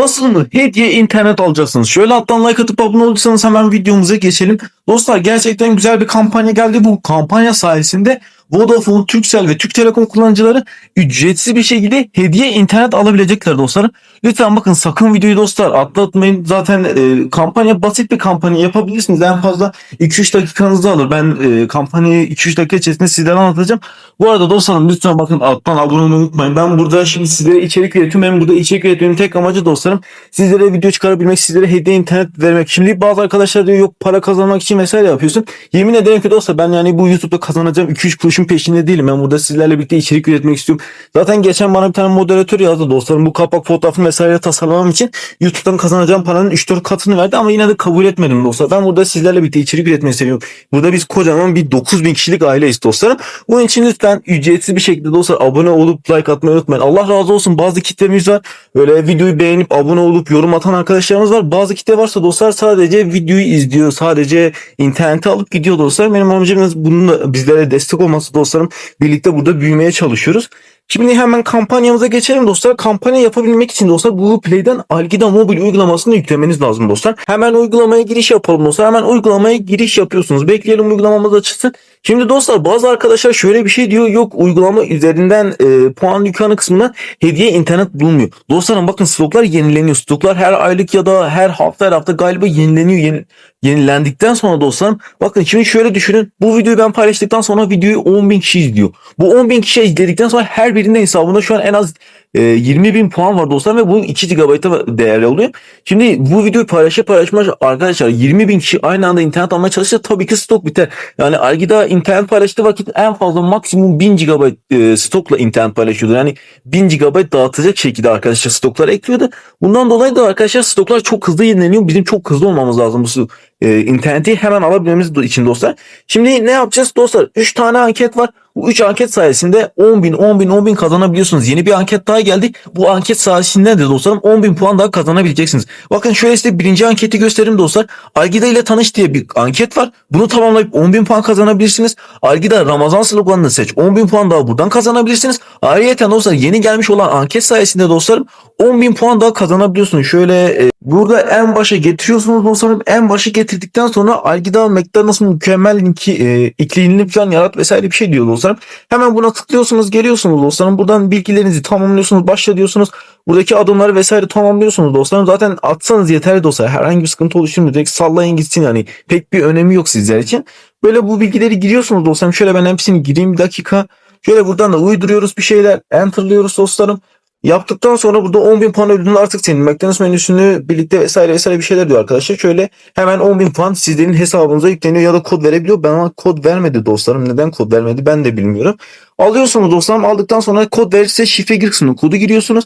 Nasıl? Hediye internet alacaksınız. Şöyle alttan like atıp abone olursanız hemen videomuza geçelim. Dostlar gerçekten güzel bir kampanya geldi. Bu kampanya sayesinde Vodafone, Turkcell ve Türk Telekom kullanıcıları ücretsiz bir şekilde hediye internet alabilecekler dostlarım. Lütfen bakın sakın videoyu dostlar atlatmayın. Zaten e, kampanya basit bir kampanya yapabilirsiniz. En fazla 2-3 dakikanızı alır. Ben e, kampanyayı 2-3 dakika içerisinde sizlere anlatacağım. Bu arada dostlarım lütfen bakın alttan abone olmayı unutmayın. Ben burada şimdi sizlere içerik üretiyorum. Benim burada içerik üretmemin tek amacı dostlarım sizlere video çıkarabilmek, sizlere hediye internet vermek. Şimdi bazı arkadaşlar diyor yok para kazanmak için vesaire yapıyorsun. Yemin ederim ki dostlar ben yani bu YouTube'da kazanacağım 2-3 kuruşun peşinde değilim. Ben burada sizlerle birlikte içerik üretmek istiyorum. Zaten geçen bana bir tane moderatör yazdı dostlarım. Bu kapak fotoğrafını vesaire tasarlamam için YouTube'dan kazanacağım paranın 3-4 katını verdi ama yine de kabul etmedim dostlar. Ben burada sizlerle birlikte içerik üretmeyi seviyorum. Burada biz kocaman bir 9000 kişilik aileyiz dostlarım. Bunun için lütfen ücretsiz bir şekilde dostlar abone olup like atmayı unutmayın. Allah razı olsun bazı kitlemiz var. Böyle videoyu beğenip abone olup yorum atan arkadaşlarımız var. Bazı kitle varsa dostlar sadece videoyu izliyor. Sadece internete alıp gidiyor dostlar. Benim amacım bunun da bizlere destek olması dostlarım. Birlikte burada büyümeye çalışıyoruz. Şimdi hemen kampanyamıza geçelim dostlar. Kampanya yapabilmek için dostlar Google Play'den Algida mobil uygulamasını yüklemeniz lazım dostlar. Hemen uygulamaya giriş yapalım dostlar. Hemen uygulamaya giriş yapıyorsunuz. Bekleyelim uygulamamız açılsın. Şimdi dostlar bazı arkadaşlar şöyle bir şey diyor. Yok uygulama üzerinden e, puan yükkanı kısmında hediye internet bulunmuyor. Dostlarım bakın stoklar yenileniyor. Stoklar her aylık ya da her hafta her hafta galiba yenileniyor. Yeni, yenilendikten sonra dostlarım bakın şimdi şöyle düşünün. Bu videoyu ben paylaştıktan sonra videoyu 10.000 kişi izliyor. Bu 10.000 kişi izledikten sonra her birinin hesabında şu an en az e, 20 bin puan var dostlar ve bu 2 GB'a değerli oluyor. Şimdi bu videoyu paylaşa paylaşmaz arkadaşlar 20 bin kişi aynı anda internet almaya çalışırsa tabii ki stok biter. Yani Algida internet paylaştığı vakit en fazla maksimum 1000 GB e, stokla internet paylaşıyordu. Yani 1000 GB dağıtacak şekilde arkadaşlar stoklar ekliyordu. Bundan dolayı da arkadaşlar stoklar çok hızlı yenileniyor. Bizim çok hızlı olmamız lazım bu e, interneti hemen alabilmemiz için dostlar. Şimdi ne yapacağız dostlar? 3 tane anket var. Bu 3 anket sayesinde 10 bin 10 bin 10 bin kazanabiliyorsunuz. Yeni bir anket daha geldi. Bu anket sayesinde de dostlarım 10 bin puan daha kazanabileceksiniz. Bakın şöyle size birinci anketi göstereyim dostlar. Algida ile tanış diye bir anket var. Bunu tamamlayıp 10 bin puan kazanabilirsiniz. Algida Ramazan sloganını seç. 10 bin puan daha buradan kazanabilirsiniz. Ayrıca dostlar yeni gelmiş olan anket sayesinde dostlarım 10 bin puan daha kazanabiliyorsunuz. Şöyle e, burada en başa getiriyorsunuz dostlarım. En başa getirdikten sonra Algida McDonald's'ın mükemmel linki e, ikliğini falan yarat vesaire bir şey diyor dostlarım. Hemen buna tıklıyorsunuz geliyorsunuz dostlarım. Buradan bilgilerinizi tamamlıyorsunuz. Başla diyorsunuz. Buradaki adımları vesaire tamamlıyorsunuz dostlarım. Zaten atsanız yeterli dostlar. Herhangi bir sıkıntı oluşturmuyor. Direkt sallayın gitsin yani. Pek bir önemi yok sizler için. Böyle bu bilgileri giriyorsunuz dostlarım. Şöyle ben hepsini gireyim bir dakika. Şöyle buradan da uyduruyoruz bir şeyler. Enter'lıyoruz dostlarım. Yaptıktan sonra burada 10.000 puan ödülünü artık senin McDonald's menüsünü birlikte vesaire vesaire bir şeyler diyor arkadaşlar. Şöyle hemen 10.000 puan sizlerin hesabınıza yükleniyor ya da kod verebiliyor. Ben ama kod vermedi dostlarım. Neden kod vermedi ben de bilmiyorum. Alıyorsunuz dostlarım aldıktan sonra kod verirse şifre gir kısmına kodu giriyorsunuz.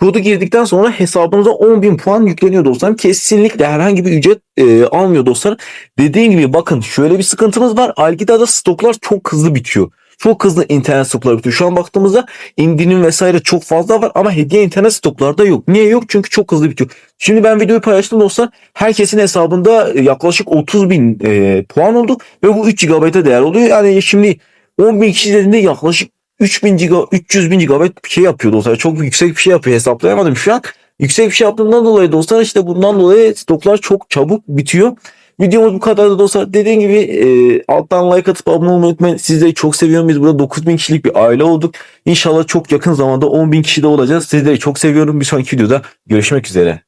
Kodu girdikten sonra hesabınıza 10.000 puan yükleniyor dostlarım. Kesinlikle herhangi bir ücret e, almıyor dostlar. Dediğim gibi bakın şöyle bir sıkıntımız var. Algida'da stoklar çok hızlı bitiyor. Çok hızlı internet stokları bitiyor. Şu an baktığımızda indirim vesaire çok fazla var ama hediye internet stoklarda yok. Niye yok? Çünkü çok hızlı bitiyor. Şimdi ben videoyu paylaştım dostlar. Herkesin hesabında yaklaşık 30 bin e, puan oldu ve bu 3 GB'a değer oluyor. Yani şimdi 10 bin kişi dediğinde yaklaşık 3000 GB, 300 bin GB bir şey yapıyor dostlar. Çok yüksek bir şey yapıyor hesaplayamadım şu an. Yüksek bir şey yaptığımdan dolayı dostlar işte bundan dolayı stoklar çok çabuk bitiyor. Videomuz bu kadar da dostlar. Dediğim gibi e, alttan like atıp abone olmayı unutmayın. Sizleri çok seviyorum. Biz burada 9000 kişilik bir aile olduk. İnşallah çok yakın zamanda 10.000 kişi de olacağız. Sizleri çok seviyorum. Bir sonraki videoda görüşmek üzere.